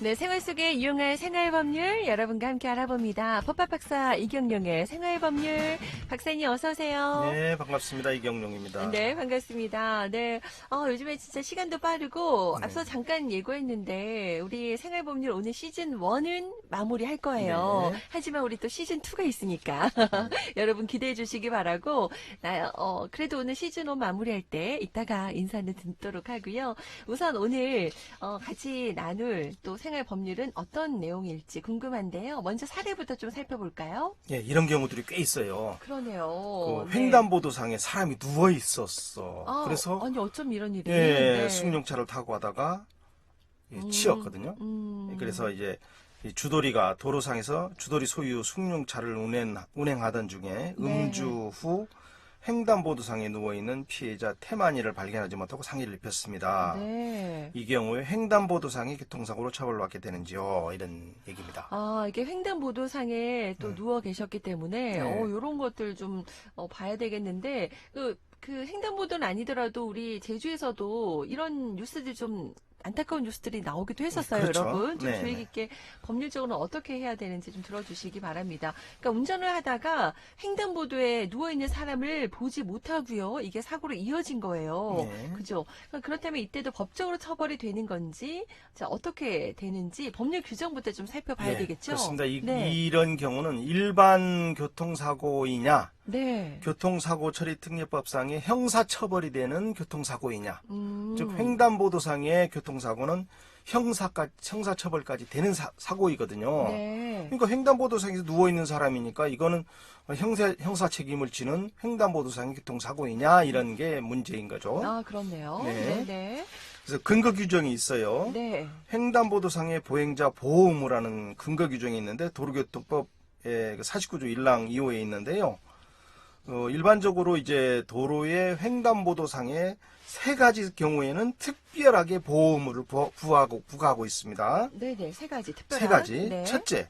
네, 생활 속에 유용한 생활 법률 여러분과 함께 알아봅니다. 법학 박사 이경룡의 생활 법률 박사님 어서 오세요. 네, 반갑습니다. 이경룡입니다. 네, 반갑습니다. 네, 어, 요즘에 진짜 시간도 빠르고 네. 앞서 잠깐 예고했는데 우리 생활 법률 오늘 시즌 1은 마무리할 거예요. 네. 하지만 우리 또 시즌 2가 있으니까 여러분 기대해 주시기 바라고 나, 어, 그래도 오늘 시즌 1 마무리할 때 이따가 인사는 듣도록 하고요. 우선 오늘 어, 같이 나눌 또 생활 법률은 어떤 내용일지 궁금한데요. 먼저 사례부터 좀 살펴볼까요? 예, 이런 경우들이 꽤 있어요. 그러네요. 그 네. 횡단보도상에 사람이 누워 있었어. 아, 그래서 아니 어쩜 이런 일이? 예, 네. 승용차를 타고 가다가 예, 음, 치였거든요. 음. 그래서 이제 이 주도리가 도로상에서 주도리 소유 승용차를 운행, 운행하던 중에 네. 음주 후 횡단보도상에 누워 있는 피해자 태만이를 발견하지 못하고 상해를 입혔습니다. 네. 이 경우에 횡단보도상의 교통사고로 처벌받게 되는지요? 이런 얘기입니다. 아, 이게 횡단보도상에 또 네. 누워 계셨기 때문에, 네. 어, 요런 것들 좀, 어, 봐야 되겠는데, 그, 그 횡단보도는 아니더라도 우리 제주에서도 이런 뉴스들 좀 안타까운 뉴스들이 나오기도 했었어요, 그렇죠. 여러분. 좀 네, 주의 네. 깊게 법률적으로 어떻게 해야 되는지 좀 들어주시기 바랍니다. 그러니까 운전을 하다가 횡단보도에 누워 있는 사람을 보지 못하고요. 이게 사고로 이어진 거예요. 네. 그죠? 그러니까 그렇다면 이때도 법적으로 처벌이 되는 건지, 자, 어떻게 되는지 법률 규정부터 좀 살펴봐야 예, 되겠죠? 그렇습니다. 이, 네. 이런 경우는 일반 교통사고이냐, 네. 교통사고 처리 특례법상의 형사처벌이 되는 교통사고이냐, 음. 즉 횡단보도상의 교통사고는 형사까지 형사처벌까지 되는 사, 고이거든요 네. 그러니까 횡단보도상에서 누워 있는 사람이니까 이거는 형사 형사 책임을 지는 횡단보도상의 교통사고이냐 이런 게 문제인 거죠. 아, 그렇네요. 네. 네, 네. 그래서 근거 규정이 있어요. 네. 횡단보도상의 보행자 보호 의무라는 근거 규정이 있는데 도로교통법의 49조 1랑 2호에 있는데요. 어, 일반적으로 이제 도로의 횡단보도상의 세 가지 경우에는 특별하게 부- 부하고 부과하고 있습니다. 네, 네. 세 가지 특별한. 세 가지. 네. 첫째,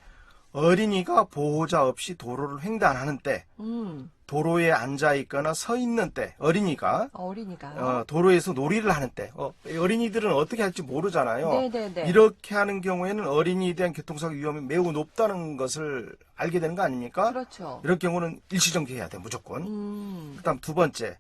어린이가 보호자 없이 도로를 횡단하는 때, 음. 도로에 앉아 있거나 서 있는 때, 어린이가 어린이가. 어, 도로에서 놀이를 하는 때, 어, 어린이들은 어떻게 할지 모르잖아요. 네, 네, 네. 이렇게 하는 경우에는 어린이에 대한 교통사고 위험이 매우 높다는 것을 알게 되는 거 아닙니까? 그렇죠. 이럴 경우는 일시정지해야 돼, 무조건. 음. 그 다음 두 번째,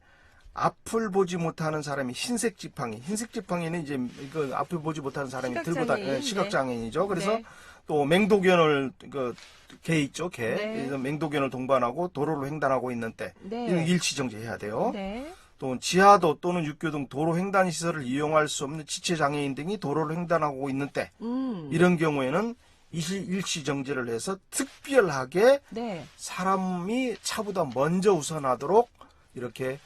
앞을 보지 못하는 사람이 흰색 지팡이, 흰색 지팡이는 이제 이거 앞을 보지 못하는 사람이 들고 다 시각장애인, 예, 시각장애인이죠. 그래서 네. 또 맹독연을 그개 있죠, 개. 네. 맹독연을 동반하고 도로를 횡단하고 있는 때 네. 이건 일시정지해야 돼요. 네. 또 지하도 또는 육교 등 도로 횡단 시설을 이용할 수 없는 지체 장애인 등이 도로를 횡단하고 있는 때 음. 이런 경우에는 일시, 일시 정지를 해서 특별하게 네. 사람이 차보다 먼저 우선하도록 이렇게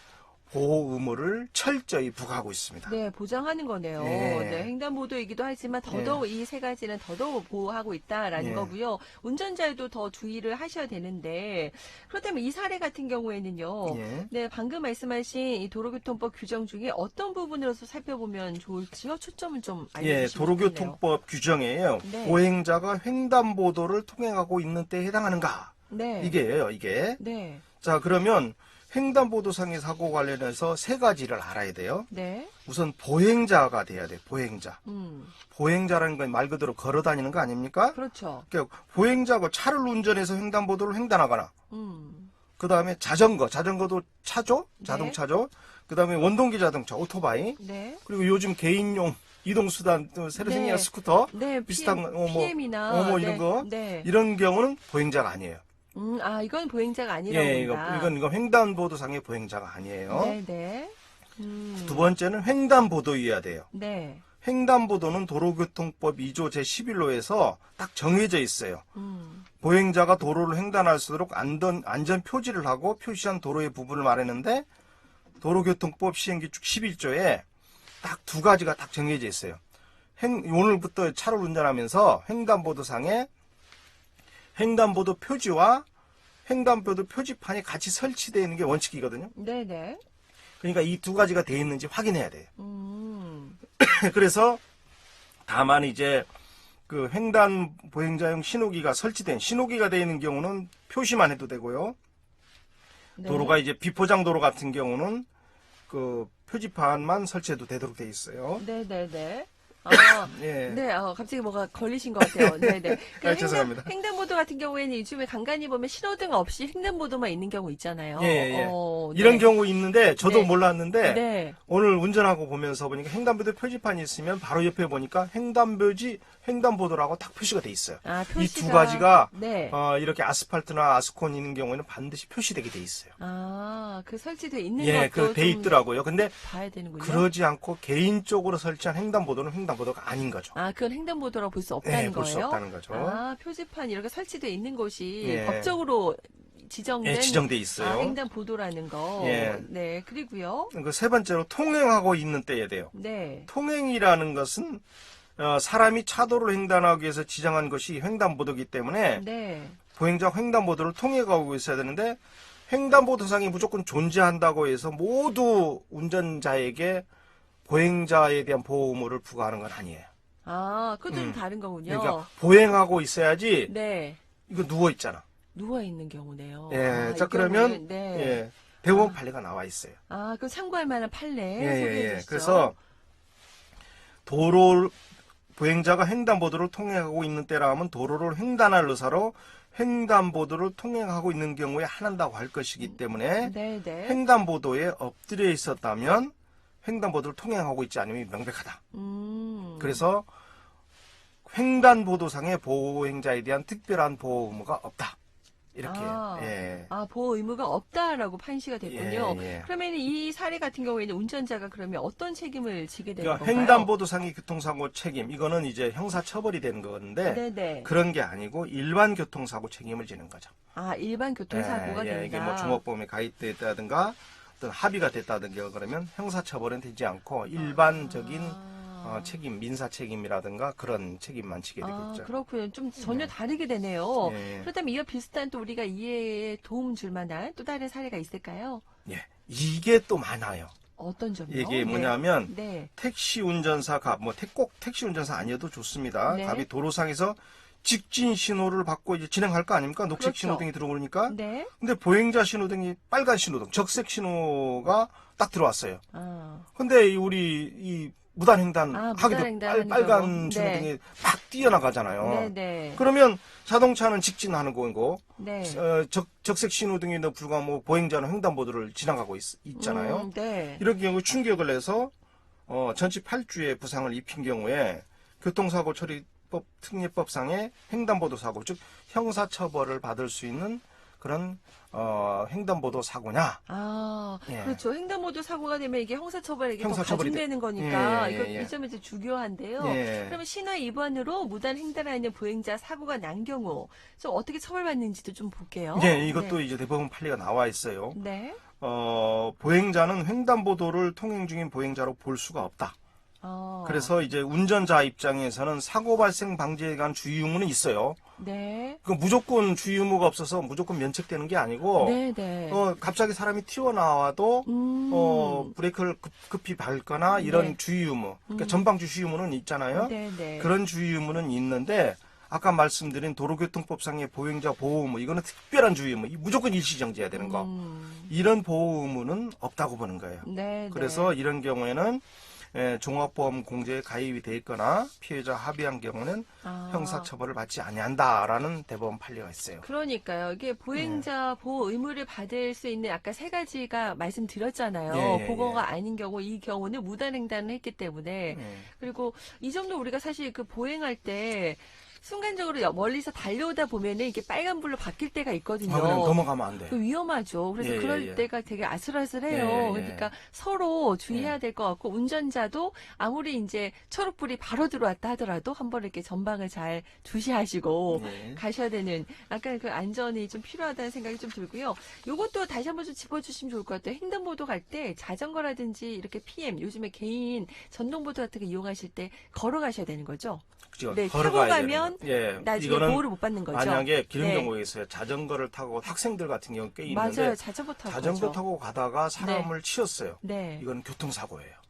보호 의무를 철저히 부과하고 있습니다. 네, 보장하는 거네요. 네. 네, 횡단보도이기도 하지만 더더욱 이 세 가지는 더더욱 보호하고 있다라는 네. 거고요. 운전자도 더 주의를 하셔야 되는데 그렇다면 이 사례 같은 경우에는요. 예. 네, 방금 말씀하신 이 도로교통법 규정 중에 어떤 부분으로서 살펴보면 좋을지요? 초점을 좀 예, 알려주시면 좋겠네요. 도로교통법 규정에요. 네. 보행자가 횡단보도를 통행하고 있는 때에 해당하는가? 네. 이게예요, 이게. 네. 자, 그러면 횡단보도상의 사고 관련해서 세 가지를 알아야 돼요. 네. 우선 보행자가 돼야 돼, 보행자. 음. 보행자라는 건 말 그대로 걸어 다니는 거 아닙니까? 그렇죠. 그러니까 보행자가 차를 운전해서 횡단보도를 횡단하거나, 음. 그 다음에 자전거, 자전거도 차죠? 네. 자동차죠? 그 다음에 원동기 자동차, 오토바이. 네. 그리고 요즘 개인용 이동수단, 또 새로 네. 생긴 스쿠터. 네, 비슷한 PM, 거, 어, 뭐, PM이나 어, 뭐 네. 이런 거. 네. 이런 경우는 보행자가 아니에요. 음, 아, 이건 보행자가 아니라고 예, 이거, 본다. 이건, 이거 횡단보도상의 보행자가 아니에요. 네, 네. 음. 두 번째는 횡단보도여야 돼요. 네. 횡단보도는 도로교통법 2조 제11호에서 딱 정해져 있어요. 음. 보행자가 도로를 횡단할 수 있도록 안전, 안전 표지를 하고 표시한 도로의 부분을 말했는데 도로교통법 시행규칙 11조에 딱 두 가지가 딱 정해져 있어요. 행- 오늘부터 차를 운전하면서 횡단보도상에 횡단보도 표지와 횡단보도 표지판이 같이 설치되어 있는 게 원칙이거든요. 네, 네. 그러니까 이 두 가지가 되어 있는지 확인해야 돼요. 음. 그래서 다만 이제 그 횡단 보행자용 신호기가 설치된 신호기가 되어 있는 경우는 표시만 해도 되고요. 네. 도로가 이제 비포장 도로 같은 경우는 그 표지판만 설치해도 되도록 돼 있어요. 네, 네, 네. 아, 예. 네, 어, 갑자기 뭐가 걸리신 것 같아요. 네, 네. 그 아, 죄송합니다. 횡단, 횡단보도 같은 경우에는 요즘에 간간히 보면 신호등 없이 횡단보도만 있는 경우 있잖아요. 예, 예. 어, 이런 네. 경우 있는데 저도 네. 몰랐는데 네. 오늘 운전하고 보면서 보니까 횡단보도 표지판이 있으면 바로 옆에 보니까 횡단표지 횡단보도라고 딱 표시가 돼 있어요. 아, 이. 두 가지가 네. 어, 이렇게 아스팔트나 아스콘 있는 경우에는 반드시 표시되게 돼 있어요. 아, 그 설치돼 있는 예, 것도 그돼좀 있더라고요. 근데 봐야 되는군요. 그러지 않고 개인적으로 설치한 횡단보도는 횡단보도가 아닌 거죠. 아, 그건 횡단보도라고 볼 수 없다는 네, 볼수 거예요? 없다는 거죠. 아, 표지판 이렇게 설치돼 있는 곳이 예. 법적으로 지정된 예, 지정돼 있어요. 아, 횡단 보도라는 거. 예. 네, 그리고요. 그 세 번째로 통행하고 있는 때에 돼요. 네. 통행이라는 것은 어, 사람이 차도를 횡단하기 위해서 지정한 것이 횡단보도이기 때문에 네. 보행자 횡단보도를 통행하고 있어야 되는데 횡단보도상이 무조건 존재한다고 해서 모두 운전자에게 보행자에 대한 보호 의무를 부과하는 건 아니에요. 아, 그것도 좀 음. 다른 거군요. 그러니까 보행하고 있어야지 네. 이거 누워 있잖아. 누워 있는 경우네요. 예, 아, 자이 그러면 경우는, 네. 예, 대법원 판례가 나와 있어요. 아, 그 참고할 만한 판례 예, 소개해 예, 예. 주시죠. 그래서 도로 보행자가 횡단보도를 통행하고 있는 때라면 도로를 횡단할 의사로 횡단보도를 통행하고 있는 경우에 한한다고 할 것이기 때문에 네, 네. 횡단보도에 엎드려 있었다면 횡단보도를 통행하고 있지 않음이 명백하다. 음. 그래서 횡단보도상의 보행자에 대한 특별한 보호 의무가 없다. 아. 보호 의무가 없다라고 판시가 됐군요. 예, 예. 그러면 이 사례 같은 경우에는 운전자가 그러면 어떤 책임을 지게 되는 그러니까 건가요? 횡단보도상의 교통사고 책임 이거는 이제 형사 처벌이 되는 건데 네, 네. 그런 게 아니고 일반 교통사고 책임을 지는 거죠. 아, 일반 교통사고가 예, 예, 된다. 이게 뭐 중업범에 가입됐다든가 어떤 합의가 됐다든가 그러면 형사 처벌은 되지 않고 일반적인 아. 어, 책임, 민사 책임이라든가 그런 책임만 지게 아, 되겠죠. 그렇군요. 좀 전혀 네. 다르게 되네요. 예, 그렇다면 이와 비슷한 또 우리가 이해에 도움 줄 만한 또 다른 사례가 있을까요? 예. 이게 또 많아요. 어떤 점이요? 이게 뭐냐면 네. 택시 운전사가 뭐꼭 택시 운전사 아니어도 좋습니다. 네. 갑이 도로상에서 직진 신호를 받고 이제 진행할 거 아닙니까? 녹색 그렇죠. 신호등이 들어오니까. 네. 네. 근데 보행자 신호등이 빨간 신호등, 적색 신호가 딱 들어왔어요. 아, 근데 이 우리 이 무단횡단 아, 하기도 무단횡단 빨, 빨간. 신호등이 네. 막 뛰어나가잖아요. 네, 네. 그러면 자동차는 직진하는 거고 네. 어, 적, 적색 신호등에도 불구하고 뭐 보행자는 횡단보도를 지나가고 있, 잖아요 음, 네. 이런 경우 충격을 내서 어, 전치 8주의 부상을 입힌 경우에 교통사고 처리법 특례법상의 횡단보도 사고 즉 형사처벌을 받을 수 있는 그런 어, 횡단보도 사고냐 아, 예. 그렇죠. 횡단보도 사고가 되면 이게 형사처벌에게 더 형사처벌이 가중되는 거니까 예, 예, 이거 예. 이 점이 이제 중요한데요. 예. 그러면 신호 위반으로 무단 횡단하는 보행자 사고가 난 경우 좀 어떻게 처벌받는지도 좀 볼게요. 예, 이것도 이제 대법원 판례가 나와 있어요. 네. 어, 보행자는 횡단보도를 통행 중인 보행자로 볼 수가 없다. 어, 그래서 이제 운전자 입장에서는 사고 발생 방지에 관한 주의 의무는 있어요. 네. 그 무조건 주의 의무가 없어서 무조건 면책되는 게 아니고 네, 네. 어, 갑자기 사람이 튀어나와도 음. 어, 브레이크를 급, 급히 밟거나 이런 네. 주의 의무, 그러니까 음. 전방주 주의 의무는 있잖아요. 네, 네. 그런 주의 의무는 있는데 아까 말씀드린 도로교통법상의 보행자 보호 의무 이거는 특별한 주의 의무, 이 무조건 일시정지해야 되는 거. 음. 이런 보호 의무는 없다고 보는 거예요. 네, 그래서 이런 경우에는 에, 종합보험 공제에 가입이 돼 있거나 피해자 합의한 경우는 아. 형사처벌을 받지 아니한다라는 대법원 판례가 있어요. 그러니까요. 이게 보행자 네. 보호 의무를 받을 수 있는 아까 세 가지가 말씀드렸잖아요. 예, 예, 그거가 아닌 경우 이 경우는 무단횡단을 했기 때문에 예. 그리고 이 점도 우리가 사실 그 보행할 때 순간적으로 여- 멀리서 달려오다 보면은 이게 빨간불로 바뀔 때가 있거든요. 아, 그냥 넘어가면 안 돼. 그 위험하죠. 그래서 예, 예, 그럴 예. 때가 되게 아슬아슬해요. 예, 예, 예. 그러니까 서로 주의해야 될 것 같고 운전자도 아무리 이제 초록불이 바로 들어왔다 하더라도 한번 이렇게 전방을 잘 주시하시고 예. 가셔야 되는 약간 그 안전이 좀 필요하다는 생각이 좀 들고요. 요것도 다시 한번 좀 짚어주시면 좋을 것 같아요. 횡단보도 갈 때 자전거라든지 이렇게 PM 요즘에 개인 전동보도 같은 거 이용하실 때 걸어가셔야 되는 거죠. 그죠? 네, 걸어가야 타고 되는 가면 거. 예. 나중에 이거는 보호를 못 받는 거죠. 만약에 기름 네. 경우에서 자전거를 타고 학생들 같은 경우 꽤 있는데 맞아요. 자전거 타고 자전거 가죠. 타고 가다가 사람을 치였어요. 네. 이건 교통사고예요.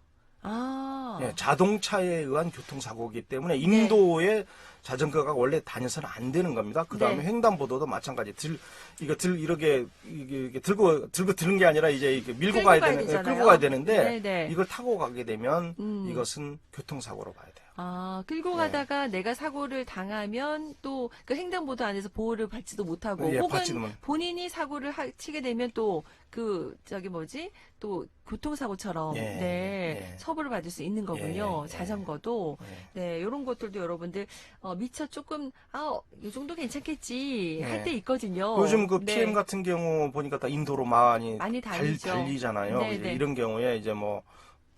아. 예, 자동차에 의한 교통사고이기 때문에 인도에 자전거가 원래 다녀서는 안 되는 겁니다. 그 다음에 네. 횡단보도도 마찬가지. 들 이거 들 이렇게 이게, 이게 들고 들고 드는 게 아니라 이제 이렇게 밀고 끌고 가야 가야 되는 되잖아요. 끌고 가야 되는데 네 네. 이걸 타고 가게 되면 음. 이것은 교통사고로 봐야 돼요. 아, 끌고 네. 가다가 내가 사고를 당하면 또 그 횡단보도 안에서 보호를 받지도 못하고 예, 혹은 받지도 못- 본인이 사고를 하- 치게 되면 또 그 저기 뭐지 또 교통사고처럼 예, 네 예. 처벌을 받을 수 있는 거군요 예, 예. 자전거도 예. 네 이런 것들도 여러분들 어, 미처 조금 아 이 정도 괜찮겠지 네. 할때 있거든요. 요즘 그 네. PM 같은 경우 보니까 다 인도로 많이, 많이 달, 달리죠. 달리잖아요. 네, 이제 네. 이런 경우에 이제 뭐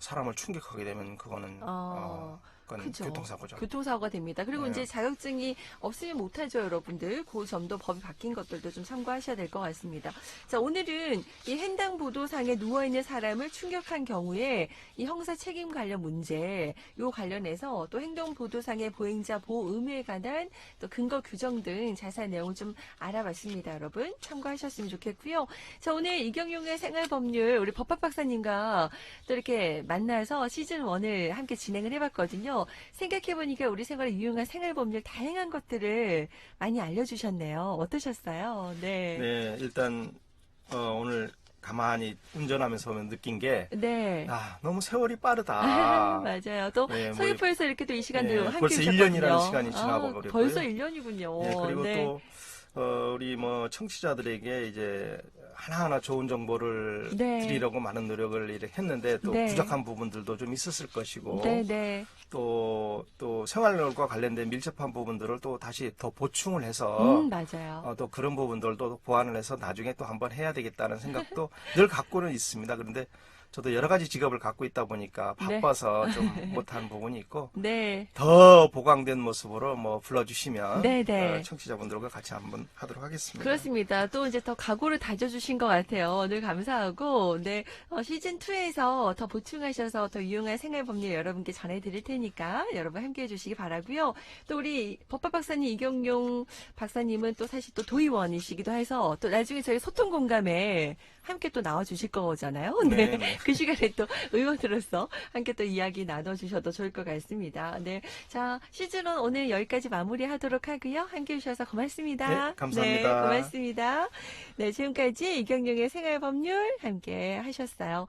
사람을 충격하게 되면 그거는 어, 어, 그건 그죠. 교통사고죠. 교통사고가 됩니다. 그리고 네. 이제 자격증이 없으면 못하죠, 여러분들. 그 점도 법이 바뀐 것들도 좀 참고하셔야 될 것 같습니다. 자, 오늘은 이 횡단보도상에 누워있는 사람을 충격한 경우에 이 형사 책임 관련 문제, 요 관련해서 또 행동 보도상의 보행자 보호 의무에 관한 또 근거 규정 등 자세한 내용을 좀 알아봤습니다, 여러분. 참고하셨으면 좋겠고요. 자, 오늘 이경용의 생활법률 우리 법학 박사님과 또 이렇게 만나서 시즌 1을 함께 진행을 해봤거든요. 생각해보니까 우리 생활에 유용한 생활법률 다양한 것들을 많이 알려주셨네요. 어떠셨어요? 네. 네, 일단 어, 오늘 가만히 운전하면서 보면 느낀 게 네. 아, 너무 세월이 빠르다. 맞아요. 또 네, 뭐 서귀포에서 이렇게 또 이 시간들 네, 함께 벌써 해주셨거든요. 1년이라는 시간이 지나고 아, 버렸고요. 벌써 1년이군요. 네, 그리고 또 어, 우리 뭐 청취자들에게 이제 하나하나 좋은 정보를 네. 드리려고 많은 노력을 이렇게 했는데 또 네. 부족한 부분들도 좀 있었을 것이고 네, 네. 또, 또 생활과 관련된 밀접한 부분들을 또 다시 더 보충을 해서 음, 맞아요. 어, 또 그런 부분들도 보완을 해서 나중에 또 한번 해야 되겠다는 생각도 늘 갖고는 있습니다. 그런데 저도 여러 가지 직업을 갖고 있다 보니까 네. 바빠서 좀 못한 부분이 있고 네. 더 보강된 모습으로 뭐 불러주시면 네, 네. 어, 청취자분들과 같이 한번 하도록 하겠습니다. 그렇습니다. 또 이제 더 각오를 다져주신 것 같아요. 오늘 감사하고, 네, 어, 시즌 2에서 더 보충하셔서 더 유용한 생활법률 여러분께 전해드릴 테니까 여러분 함께 해 주시기 바라고요 또 우리 법학 박사님 이경용 박사님은 또 사실 또 도의원이시기도 해서 또 나중에 저희 소통 공감에 함께 또 나와주실 거잖아요. 네. 네, 네. 그 시간에 또 의원으로서 함께 또 이야기 나눠주셔도 좋을 것 같습니다. 네. 자, 시즌1 오늘 여기까지 마무리하도록 하고요. 함께 해주셔서 고맙습니다. 네, 감사합니다. 네, 고맙습니다. 네, 지금까지 이경영의 생활법률 함께 하셨어요.